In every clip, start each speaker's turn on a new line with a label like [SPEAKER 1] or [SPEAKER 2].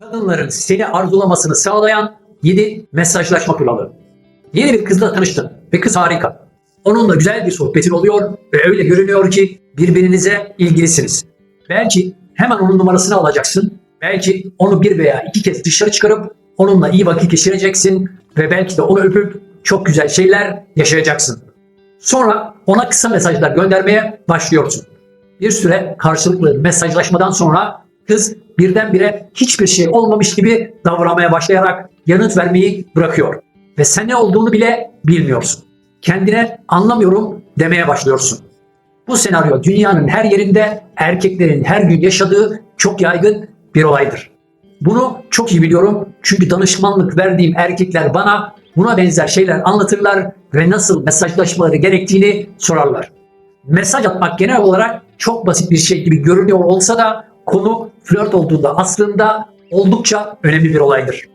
[SPEAKER 1] Kadınların seni arzulamasını sağlayan 7 mesajlaşma kuralı. Yeni bir kızla tanıştın ve kız harika. Onunla güzel bir sohbetin oluyor ve öyle görünüyor ki birbirinize ilgilisiniz. Belki hemen onun numarasını alacaksın. Belki onu bir veya iki kez dışarı çıkarıp onunla iyi vakit geçireceksin ve belki de onu öpüp çok güzel şeyler yaşayacaksın. Sonra ona kısa mesajlar göndermeye başlıyorsun. Bir süre karşılıklı mesajlaşmadan sonra kız birdenbire hiçbir şey olmamış gibi davranmaya başlayarak yanıt vermeyi bırakıyor. Ve sen ne olduğunu bile bilmiyorsun. Kendine anlamıyorum demeye başlıyorsun. Bu senaryo dünyanın her yerinde erkeklerin her gün yaşadığı çok yaygın bir olaydır. Bunu çok iyi biliyorum çünkü danışmanlık verdiğim erkekler bana buna benzer şeyler anlatırlar ve nasıl mesajlaşmaları gerektiğini sorarlar. Mesaj atmak genel olarak çok basit bir şey gibi görünüyor olsa da konu flört olduğunda aslında oldukça önemli bir olaydır.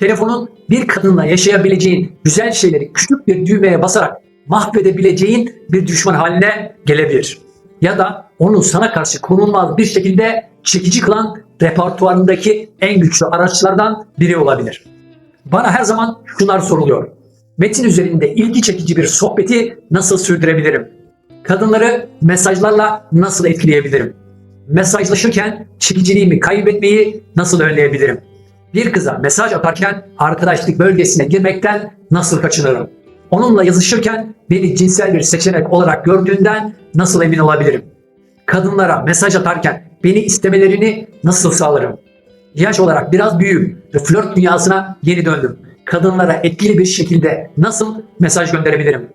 [SPEAKER 1] Telefonun bir kadınla yaşayabileceğin güzel şeyleri küçük bir düğmeye basarak mahvedebileceğin bir düşman haline gelebilir. Ya da onu sana karşı konulmaz bir şekilde çekici kılan repertuarındaki en güçlü araçlardan biri olabilir. Bana her zaman şunlar soruluyor. Metin üzerinde ilgi çekici bir sohbeti nasıl sürdürebilirim? Kadınları mesajlarla nasıl etkileyebilirim? Mesajlaşırken çekiciliğimi kaybetmeyi nasıl önleyebilirim? Bir kıza mesaj atarken arkadaşlık bölgesine girmekten nasıl kaçınırım? Onunla yazışırken beni cinsel bir seçenek olarak gördüğünden nasıl emin olabilirim? Kadınlara mesaj atarken beni istemelerini nasıl sağlarım? Yaş olarak biraz büyüğüm ve flört dünyasına geri döndüm. Kadınlara etkili bir şekilde nasıl mesaj gönderebilirim?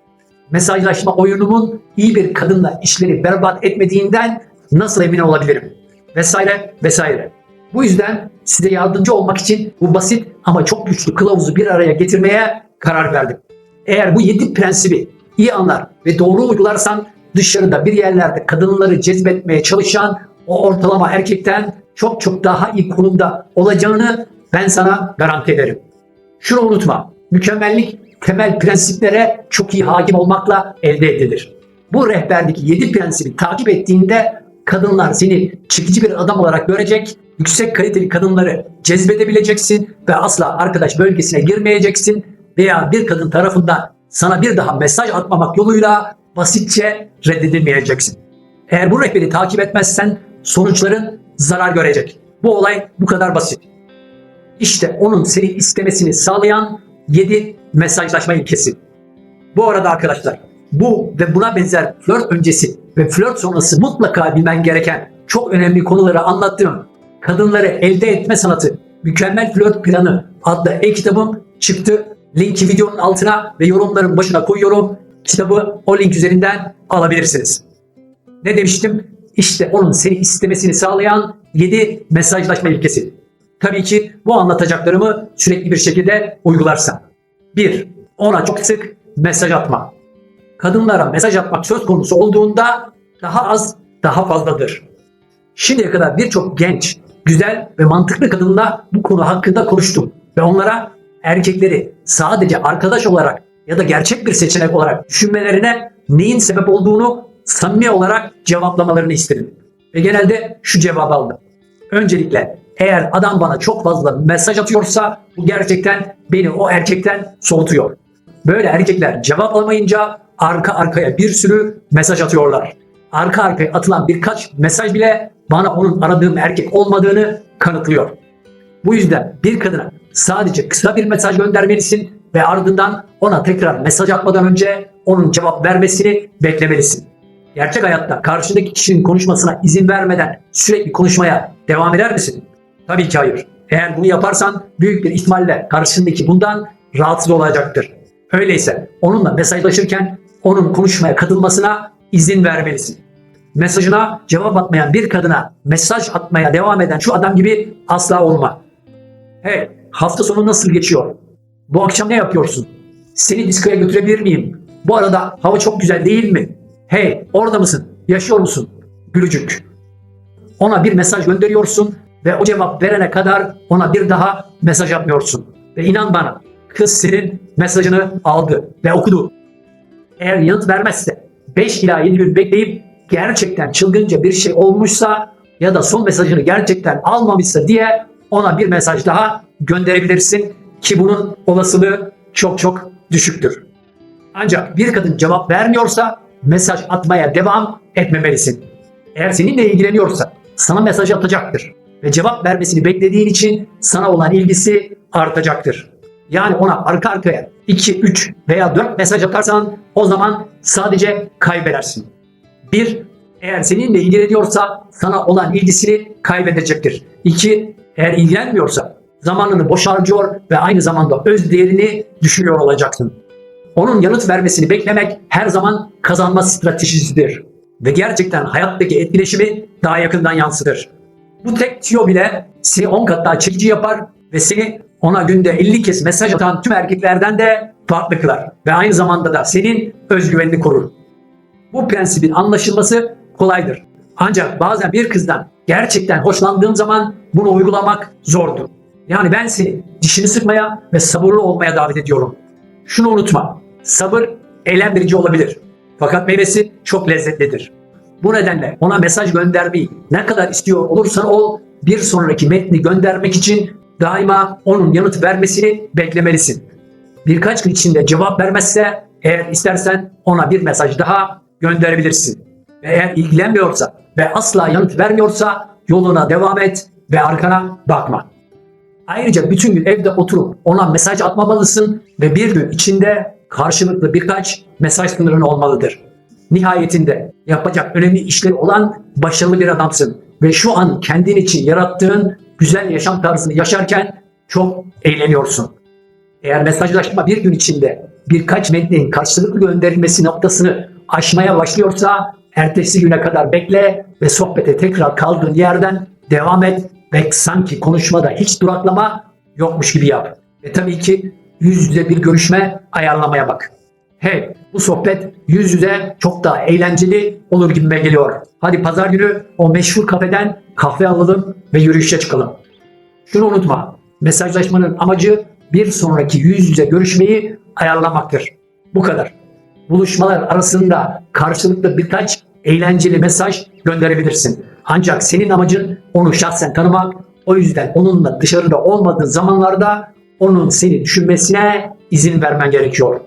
[SPEAKER 1] Mesajlaşma oyunumun iyi bir kadınla işleri berbat etmediğinden nasıl emin olabilirim? Vesaire vesaire. Bu yüzden size yardımcı olmak için bu basit ama çok güçlü kılavuzu bir araya getirmeye karar verdim. Eğer bu yedi prensibi iyi anlar ve doğru uygularsan dışarıda bir yerlerde kadınları cezbetmeye çalışan o ortalama erkekten çok çok daha iyi konumda olacağını ben sana garanti ederim. Şunu unutma. Mükemmellik temel prensiplere çok iyi hakim olmakla elde edilir. Bu rehberdeki 7 prensibi takip ettiğinde kadınlar seni çekici bir adam olarak görecek, yüksek kaliteli kadınları cezbedebileceksin ve asla arkadaş bölgesine girmeyeceksin veya bir kadın tarafından sana bir daha mesaj atmamak yoluyla basitçe reddedilmeyeceksin. Eğer bu rehberi takip etmezsen sonuçların zarar görecek. Bu olay bu kadar basit. İşte onun seni istemesini sağlayan 7 mesajlaşma ilkesi. Bu arada arkadaşlar bu ve buna benzer flört öncesi ve flört sonrası mutlaka bilmen gereken çok önemli konuları anlattığım Kadınları Elde Etme Sanatı Mükemmel Flört Planı adlı e-kitabım çıktı. Linki videonun altına ve yorumların başına koyuyorum. Kitabı o link üzerinden alabilirsiniz. Ne demiştim? İşte onun seni istemesini sağlayan 7 mesajlaşma ilkesi. Tabii ki bu anlatacaklarımı sürekli bir şekilde uygularsan. 1. Ona çok sık mesaj atma. Kadınlara mesaj atmak söz konusu olduğunda daha az, daha fazladır. Şimdiye kadar birçok genç, güzel ve mantıklı kadınla bu konu hakkında konuştum ve onlara erkekleri sadece arkadaş olarak ya da gerçek bir seçenek olarak düşünmelerine neyin sebep olduğunu samimi olarak cevaplamalarını istedim. Ve genelde şu cevabı aldım. Öncelikle eğer adam bana çok fazla mesaj atıyorsa bu gerçekten beni o erkekten soğutuyor. Böyle erkekler cevap alamayınca arka arkaya bir sürü mesaj atıyorlar. Arka arkaya atılan birkaç mesaj bile bana onun aradığım erkek olmadığını kanıtlıyor. Bu yüzden bir kadına sadece kısa bir mesaj göndermelisin ve ardından ona tekrar mesaj atmadan önce onun cevap vermesini beklemelisin. Gerçek hayatta karşındaki kişinin konuşmasına izin vermeden sürekli konuşmaya devam eder misin? Tabii ki hayır. Eğer bunu yaparsan büyük bir ihtimalle karşındaki bundan rahatsız olacaktır. Öyleyse onunla mesajlaşırken onun konuşmaya katılmasına izin vermelisin. Mesajına cevap atmayan bir kadına mesaj atmaya devam eden şu adam gibi asla olma. Hey, hafta sonu nasıl geçiyor? Bu akşam ne yapıyorsun? Seni diskoya götürebilir miyim? Bu arada hava çok güzel değil mi? Hey, orada mısın? Yaşıyor musun? Gülücük. Ona bir mesaj gönderiyorsun ve o cevap verene kadar ona bir daha mesaj atmıyorsun. Ve inan bana kız senin mesajını aldı ve okudu. Eğer yanıt vermezse 5 ila 7 gün bekleyip gerçekten çılgınca bir şey olmuşsa ya da son mesajını gerçekten almamışsa diye ona bir mesaj daha gönderebilirsin ki bunun olasılığı çok çok düşüktür. Ancak bir kadın cevap vermiyorsa mesaj atmaya devam etmemelisin. Eğer seninle ilgileniyorsa sana mesaj atacaktır ve cevap vermesini beklediğin için sana olan ilgisi artacaktır. Yani ona arka arkaya 2, 3 veya 4 mesaj atarsan o zaman sadece kaybedersin. Bir, eğer seninle ilgileniyorsa sana olan ilgisini kaybedecektir. İki, eğer ilgilenmiyorsa zamanını boş harcıyor ve aynı zamanda öz değerini düşürüyor olacaksın. Onun yanıt vermesini beklemek her zaman kazanma stratejisidir. Ve gerçekten hayattaki etkileşimi daha yakından yansıtır. Bu tek tüyo bile seni 10 kat daha çekici yapar ve seni ona günde 50 kez mesaj atan tüm erkeklerden de farklı kılar. Ve aynı zamanda da senin özgüvenini korur. Bu prensibin anlaşılması kolaydır. Ancak bazen bir kızdan gerçekten hoşlandığım zaman bunu uygulamak zordur. Yani ben seni dişini sıkmaya ve sabırlı olmaya davet ediyorum. Şunu unutma. Sabır eğlendirici olabilir. Fakat meyvesi çok lezzetlidir. Bu nedenle ona mesaj göndermeyi ne kadar istiyor olursan ol bir sonraki metni göndermek için daima onun yanıt vermesini beklemelisin. Birkaç gün içinde cevap vermezse eğer istersen ona bir mesaj daha gönderebilirsin. Ve eğer ilgilenmiyorsa ve asla yanıt vermiyorsa yoluna devam et ve arkana bakma. Ayrıca bütün gün evde oturup ona mesaj atmamalısın ve bir gün içinde karşılıklı birkaç mesaj sınırın olmalıdır. Nihayetinde yapacak önemli işleri olan başarılı bir adamsın ve şu an kendin için yarattığın güzel yaşam tarzını yaşarken çok eğleniyorsun. Eğer mesajlaşma bir gün içinde birkaç metnin karşılıklı gönderilmesi noktasını aşmaya başlıyorsa ertesi güne kadar bekle ve sohbete tekrar kaldığın yerden devam et ve sanki konuşmada hiç duraklama yokmuş gibi yap. Ve tabii ki yüz yüze bir görüşme ayarlamaya bak. Hey bu sohbet yüz yüze çok daha eğlenceli olur gibime geliyor. Hadi pazar günü o meşhur kafeden kahve alalım ve yürüyüşe çıkalım. Şunu unutma. Mesajlaşmanın amacı bir sonraki yüz yüze görüşmeyi ayarlamaktır. Bu kadar. Buluşmalar arasında karşılıklı birkaç eğlenceli mesaj gönderebilirsin. Ancak senin amacın onu şahsen tanımak. O yüzden onunla dışarıda olmadığın zamanlarda onun seni düşünmesine izin vermen gerekiyor.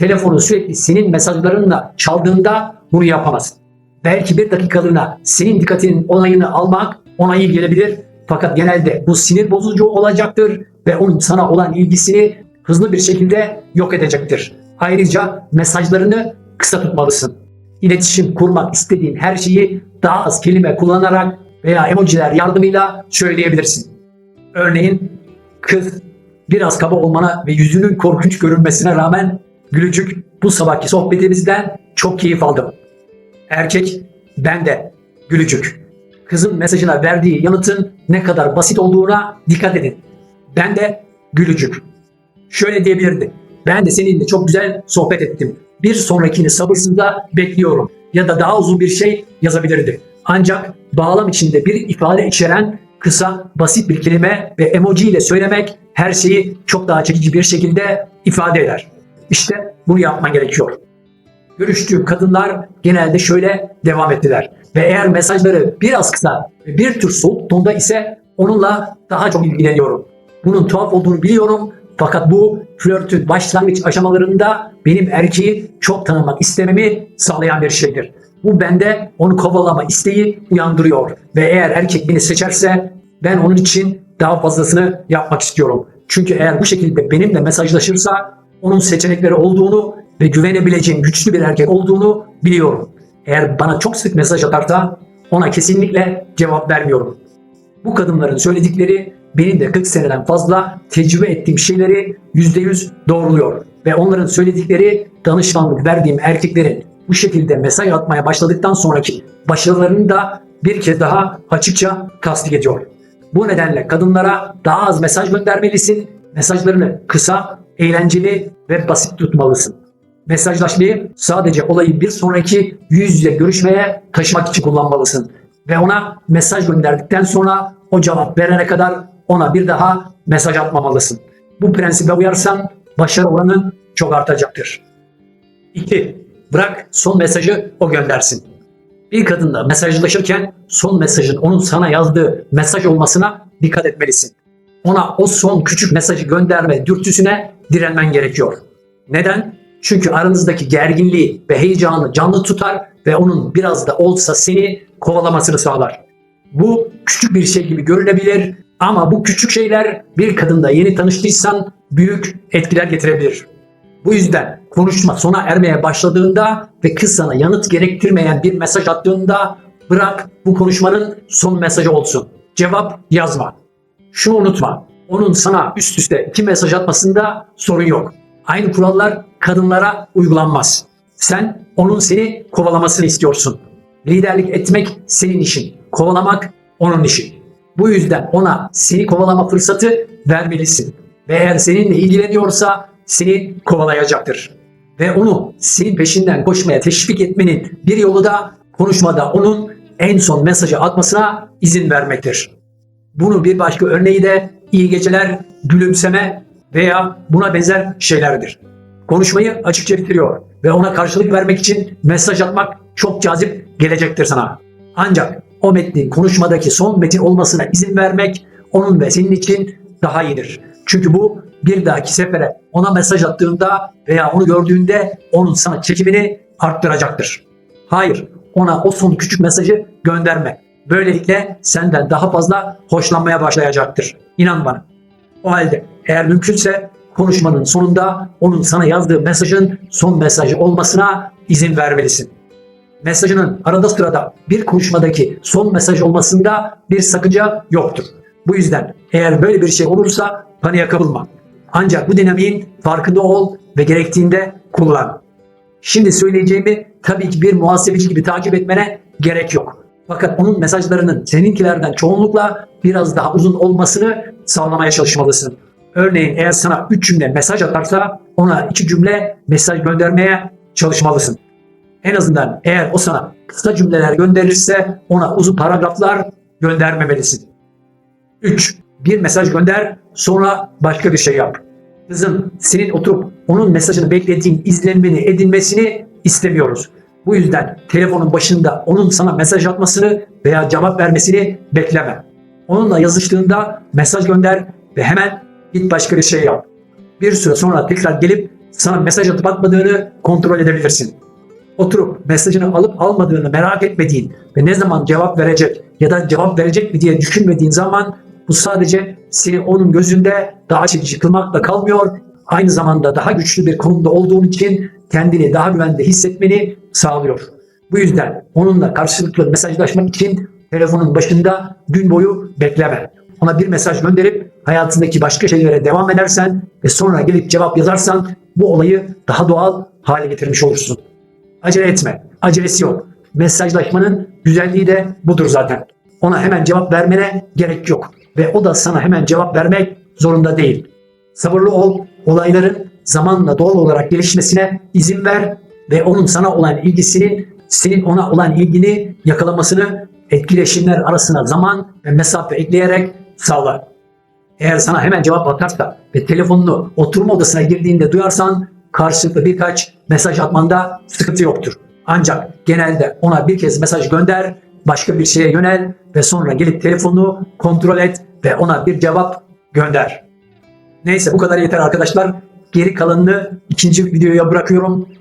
[SPEAKER 1] Telefonu sürekli senin mesajlarınla çaldığında bunu yapamazsın. Belki bir dakikalığına senin dikkatinin onayını almak ona gelebilir. Fakat genelde bu sinir bozucu olacaktır ve onun sana olan ilgisini hızlı bir şekilde yok edecektir. Ayrıca mesajlarını kısa tutmalısın. İletişim kurmak istediğin her şeyi daha az kelime kullanarak veya emojiler yardımıyla söyleyebilirsin. Örneğin kız biraz kaba olmana ve yüzünün korkunç görünmesine rağmen gülücük bu sabahki sohbetimizden çok keyif aldım. Erkek ben de gülücük. Kızın mesajına verdiği yanıtın ne kadar basit olduğuna dikkat edin. Ben de gülücük. Şöyle diyebilirdi. Ben de seninle çok güzel sohbet ettim. Bir sonrakini sabırsızla bekliyorum. Ya da daha uzun bir şey yazabilirdi. Ancak bağlam içinde bir ifade içeren kısa, basit bir kelime ve emoji ile söylemek her şeyi çok daha çekici bir şekilde ifade eder. İşte bunu yapman gerekiyor. Görüştüğüm kadınlar genelde şöyle devam ettiler. Ve eğer mesajları biraz kısa ve bir tür soğuk tonda ise onunla daha çok ilgileniyorum. Bunun tuhaf olduğunu biliyorum fakat bu flörtün başlangıç aşamalarında benim erkeği çok tanımak istememi sağlayan bir şeydir. Bu bende onu kovalama isteği uyandırıyor. Ve eğer erkek beni seçerse ben onun için daha fazlasını yapmak istiyorum. Çünkü eğer bu şekilde benimle mesajlaşırsa onun seçenekleri olduğunu ve güvenebileceğim güçlü bir erkek olduğunu biliyorum. Eğer bana çok sık mesaj atarsa ona kesinlikle cevap vermiyorum. Bu kadınların söyledikleri benim de 40 seneden fazla tecrübe ettiğim şeyleri %100 doğruluyor. Ve onların söyledikleri danışmanlık verdiğim erkeklerin bu şekilde mesaj atmaya başladıktan sonraki başarılarını da bir kez daha açıkça tasdik ediyor. Bu nedenle kadınlara daha az mesaj göndermelisin. Mesajlarını kısa, eğlenceli ve basit tutmalısın. Mesajlaşmayı sadece olayı bir sonraki yüz yüze görüşmeye taşımak için kullanmalısın. Ve ona mesaj gönderdikten sonra o cevap verene kadar ona bir daha mesaj atmamalısın. Bu prensibe uyarsan başarı oranın çok artacaktır. 2. Bırak son mesajı o göndersin. Bir kadınla mesajlaşırken son mesajın onun sana yazdığı mesaj olmasına dikkat etmelisin. Ona o son küçük mesajı gönderme dürtüsüne direnmen gerekiyor. Neden? Çünkü aranızdaki gerginliği ve heyecanı canlı tutar ve onun biraz da olsa seni kovalamasını sağlar. Bu küçük bir şey gibi görünebilir ama bu küçük şeyler bir kadınla yeni tanıştıysan büyük etkiler getirebilir. Bu yüzden konuşma sona ermeye başladığında ve kız sana yanıt gerektirmeyen bir mesaj attığında bırak bu konuşmanın son mesajı olsun. Cevap yazma. Şunu unutma. Onun sana üst üste iki mesaj atmasında sorun yok. Aynı kurallar kadınlara uygulanmaz. Sen onun seni kovalamasını istiyorsun. Liderlik etmek senin işin. Kovalamak onun işi. Bu yüzden ona seni kovalama fırsatı vermelisin. Ve eğer seninle ilgileniyorsa seni kovalayacaktır. Ve onu senin peşinden koşmaya teşvik etmenin bir yolu da konuşmada onun en son mesajı atmasına izin vermektir. Bunu bir başka örneği de iyi geceler, gülümseme veya buna benzer şeylerdir. Konuşmayı açıkça bitiriyor ve ona karşılık vermek için mesaj atmak çok cazip gelecektir sana. Ancak o metnin konuşmadaki son metin olmasına izin vermek onun ve senin için daha iyidir. Çünkü bu bir dahaki sefere ona mesaj attığında veya onu gördüğünde onun sana çekimini arttıracaktır. Hayır, ona o son küçük mesajı gönderme. Böylelikle senden daha fazla hoşlanmaya başlayacaktır. İnan bana. O halde eğer mümkünse konuşmanın sonunda onun sana yazdığı mesajın son mesajı olmasına izin vermelisin. Mesajının arada sırada bir konuşmadaki son mesaj olmasında bir sakınca yoktur. Bu yüzden eğer böyle bir şey olursa paniğe kapılma. Ancak bu dinamiğin farkında ol ve gerektiğinde kullan. Şimdi söyleyeceğimi tabii ki bir muhasebeci gibi takip etmene gerek yok. Fakat onun mesajlarının seninkilerden çoğunlukla biraz daha uzun olmasını sağlamaya çalışmalısın. Örneğin eğer sana 3 cümle mesaj atarsa ona 2 cümle mesaj göndermeye çalışmalısın. En azından eğer o sana kısa cümleler gönderirse ona uzun paragraflar göndermemelisin. 3. Bir mesaj gönder sonra başka bir şey yap. Kızım senin oturup onun mesajını beklediğin izlenmeni edinmesini istemiyoruz. Bu yüzden telefonun başında onun sana mesaj atmasını veya cevap vermesini bekleme. Onunla yazıştığında mesaj gönder ve hemen git başka bir şey yap. Bir süre sonra tekrar gelip sana mesaj atıp atmadığını kontrol edebilirsin. Oturup mesajını alıp almadığını merak etmediğin ve ne zaman cevap verecek ya da cevap verecek mi diye düşünmediğin zaman bu sadece seni onun gözünde daha çekici kılmakla kalmıyor, aynı zamanda daha güçlü bir konumda olduğun için kendini daha güvende hissetmeni sağlıyor. Bu yüzden onunla karşılıklı mesajlaşmak için telefonun başında gün boyu bekleme. Ona bir mesaj gönderip hayatındaki başka şeylere devam edersen ve sonra gelip cevap yazarsan bu olayı daha doğal hale getirmiş olursun. Acele etme. Acelesi yok. Mesajlaşmanın güzelliği de budur zaten. Ona hemen cevap vermene gerek yok. Ve o da sana hemen cevap vermek zorunda değil. Sabırlı ol, olayların zamanla doğal olarak gelişmesine izin ver ve onun sana olan ilgisinin senin ona olan ilgini yakalamasını etkileşimler arasına zaman ve mesafe ekleyerek sağla. Eğer sana hemen cevap atarsa ve telefonunu oturma odasına girdiğinde duyarsan karşılıklı birkaç mesaj atmanda sıkıntı yoktur. Ancak genelde ona bir kez mesaj gönder, başka bir şeye yönel ve sonra gelip telefonunu kontrol et ve ona bir cevap gönder. Neyse bu kadar yeter arkadaşlar. Geri kalanını ikinci videoya bırakıyorum.